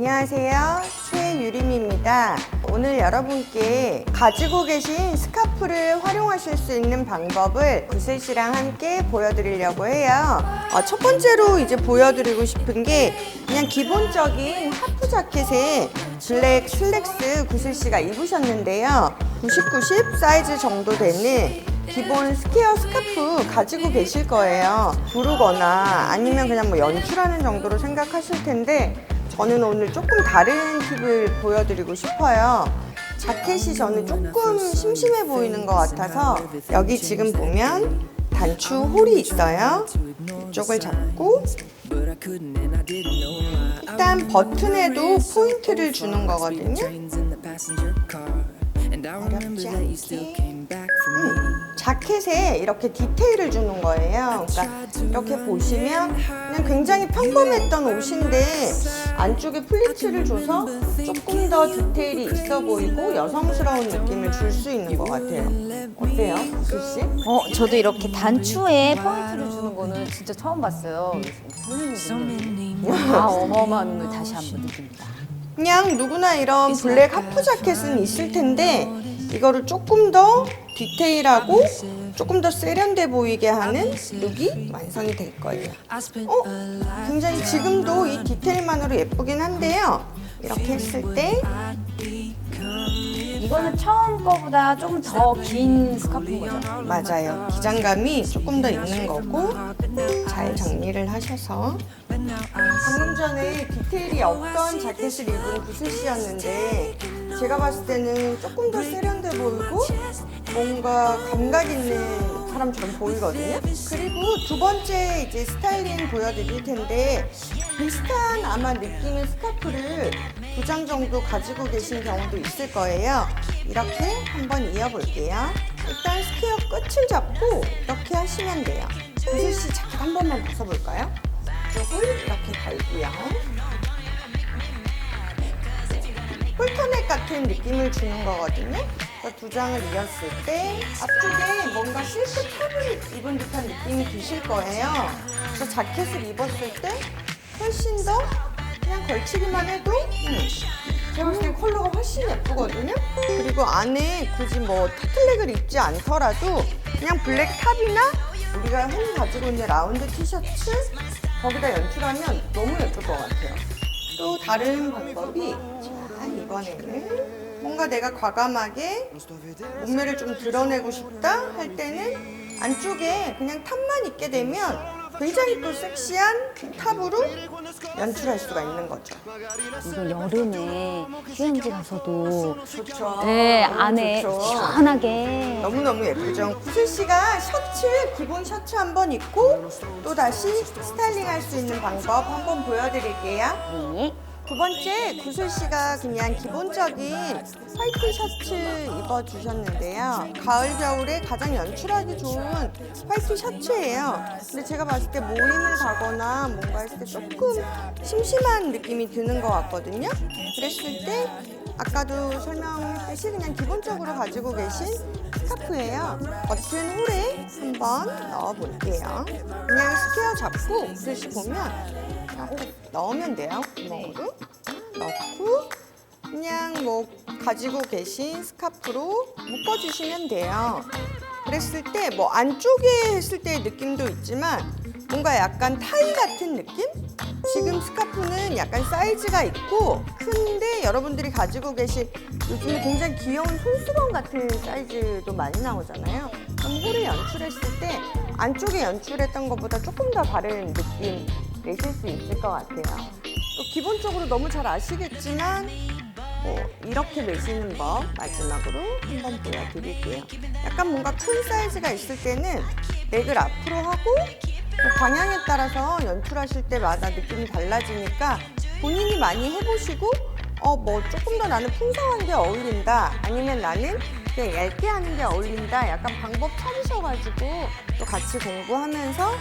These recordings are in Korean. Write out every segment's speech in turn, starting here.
안녕하세요. 최유림입니다. 오늘 여러분께 가지고 계신 스카프를 활용하실 수 있는 방법을 구슬 씨랑 함께 보여드리려고 해요. 어, 첫 번째로 이제 보여드리고 싶은 게 그냥 기본적인 하프 자켓에 블랙 슬랙스 구슬 씨가 입으셨는데요. 90, 90 사이즈 정도 되는 기본 스퀘어 스카프 가지고 계실 거예요. 부르거나 아니면 그냥 뭐 연출하는 정도로 생각하실 텐데 저는 오늘 조금 다른 팁을 보여드리고 싶어요. 자켓이 저는 조금 심심해 보이는 것 같아서 여기 지금 보면 단추 홀이 있어요. 이쪽을 잡고 일단 버튼에도 포인트를 주는 거거든요. 어렵지 않게 자켓에 이렇게 디테일을 주는 거예요. 그러니까 이렇게 보시면 그냥 굉장히 평범했던 옷인데 안쪽에 플리츠를 줘서 조금 더 디테일이 있어 보이고 여성스러운 느낌을 줄 수 있는 것 같아요. 어때요, 수씨? 어, 저도 이렇게 단추에 포인트를 주는 거는 진짜 처음 봤어요. 아, 어마어마한 걸 다시 한번 느낍니다. 그냥 누구나 이런 블랙 하프 자켓은 있을 텐데 이거를 조금 더 디테일하고 조금 더 세련돼 보이게 하는 룩이 완성이 될 거예요. 어? 굉장히 지금도 이 디테일만으로 예쁘긴 한데요. 이렇게 했을 때 이거는 처음 거보다 조금 더 긴 스카프인 거죠? 맞아요. 기장감이 조금 더 있는 거고 잘 정리를 하셔서 방금 전에 디테일이 없던 자켓을 입은 구슬 씨였는데 제가 봤을 때는 조금 더 세련돼 보이고 뭔가 감각 있는 사람처럼 보이거든요. 그리고 두 번째 이제 스타일링 보여드릴 텐데 비슷한 아마 느낌의 스카프를 두 장 정도 가지고 계신 경우도 있을 거예요. 이렇게 한번 이어볼게요. 일단 스퀘어 끝을 잡고 이렇게 하시면 돼요. 구슬 씨 자켓 한 번만 벗어볼까요? 이쪽을 이렇게 걸고요. 같은 느낌을 주는 거거든요. 그래서 두 장을 이었을 때 앞쪽에 뭔가 실크 탑을 입은 듯한 느낌이 드실 거예요. 그래서 자켓을 입었을 때 훨씬 더 그냥 걸치기만 해도 음, 제가 봤을 때 컬러가 훨씬 예쁘거든요. 그리고 안에 굳이 뭐 타틀넥을 입지 않더라도 그냥 블랙 탑이나 우리가 흔히 가지고 있는 라운드 티셔츠 거기다 연출하면 너무 예쁠 것 같아요. 또 다른 방법이 자 이번에는 뭔가 내가 과감하게 몸매를 좀 드러내고 싶다 할 때는 안쪽에 그냥 탑만 입게 되면 굉장히 또 섹시한 탑으로 연출할 수가 있는 거죠. 이거 여름에 휴양지 가서도 좋죠. 네, 안에 좋죠. 시원하게 너무너무 예쁘죠. 구슬 씨가 셔츠, 기본 셔츠 한 번 입고 또 다시 스타일링 할 수 있는 방법 한번 보여드릴게요. 네. 두 번째 구슬 씨가 그냥 기본적인 화이트 셔츠 입어주셨는데요. 가을 겨울에 가장 연출하기 좋은 화이트 셔츠예요. 근데 제가 봤을 때 모임을 가거나 뭔가 했을 때 조금 심심한 느낌이 드는 것 같거든요. 그랬을 때 아까도 설명했듯이 그냥 기본적으로 가지고 계신 스카프예요. 버튼 홀에 한번 넣어볼게요. 그냥 스퀘어 잡고 구슬 씨 보면 이렇게 넣으면 돼요. 구멍으로 넣고 그냥 뭐 가지고 계신 스카프로 묶어주시면 돼요. 그랬을 때 뭐 안쪽에 했을 때의 느낌도 있지만 뭔가 약간 타이 같은 느낌? 지금 스카프는 약간 사이즈가 있고 큰데 여러분들이 가지고 계신 요즘에 굉장히 귀여운 손수건 같은 사이즈도 많이 나오잖아요. 그럼 홀을 연출했을 때 안쪽에 연출했던 것보다 조금 더 다른 느낌 내실 수 있을 것 같아요. 또 기본적으로 너무 잘 아시겠지만 뭐 이렇게 매시는 법 마지막으로 한번 보여드릴게요. 약간 뭔가 큰 사이즈가 있을 때는 넥을 앞으로 하고 뭐 방향에 따라서 연출하실 때마다 느낌이 달라지니까 본인이 많이 해보시고 어 뭐 조금 더 나는 풍성한 게 어울린다 아니면 나는 그냥 얇게 하는 게 어울린다 약간 방법 찾으셔가지고 또 같이 공부하면서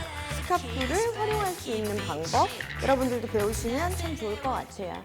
스카프를 활용할 수 있는 방법 여러분들도 배우시면 참 좋을 것 같아요.